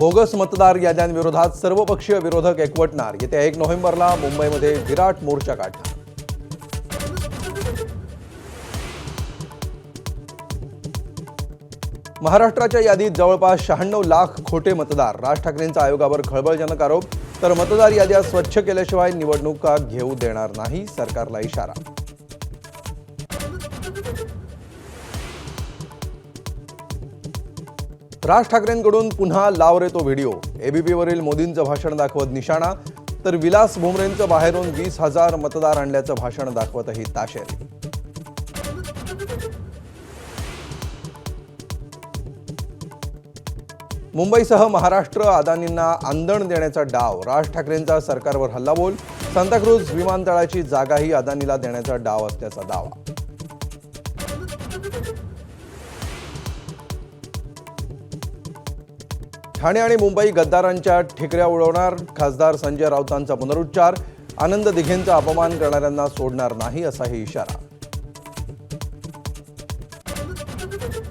Bogus मतदार याद्यांविरोधात सर्वपक्षीय विरोधक एकवटणार येत्या एक नोव्हेंबरला मुंबईमध्ये विराट मोर्चा काढणार. महाराष्ट्राच्या यादीत जवळपास शहाण्णव लाख खोटे मतदार. राज ठाकरेंचा आयोगावर खळबळजनक आरोप. तर मतदार याद्या स्वच्छ केल्याशिवाय निवडणुका घेऊ देणार नाही सरकारला इशारा. राज ठाकरेंकडून पुन्हा लाव रे तो व्हिडिओ. एबीपीवरील मोदींचं भाषण दाखवत निशाणा तर विलास भुमरेंचं बाहेरून वीस हजार मतदार आणल्याचं भाषण दाखवतही ताशेरे. मुंबईसह महाराष्ट्र अदानींना आंदण देण्याचा डाव. राज ठाकरेंचा सरकारवर हल्लाबोल. सांताक्रूज विमानतळाची जागाही अदानीला देण्याचा डाव असल्याचा दावा. ठाणे आणि मुंबई गद्दारांच्या ठिकऱ्या उडवणार खासदार संजय राऊतांचा पुनरुच्चार. आनंद दिघेंचा अपमान करणाऱ्यांना सोडणार नाही असाही इशारा.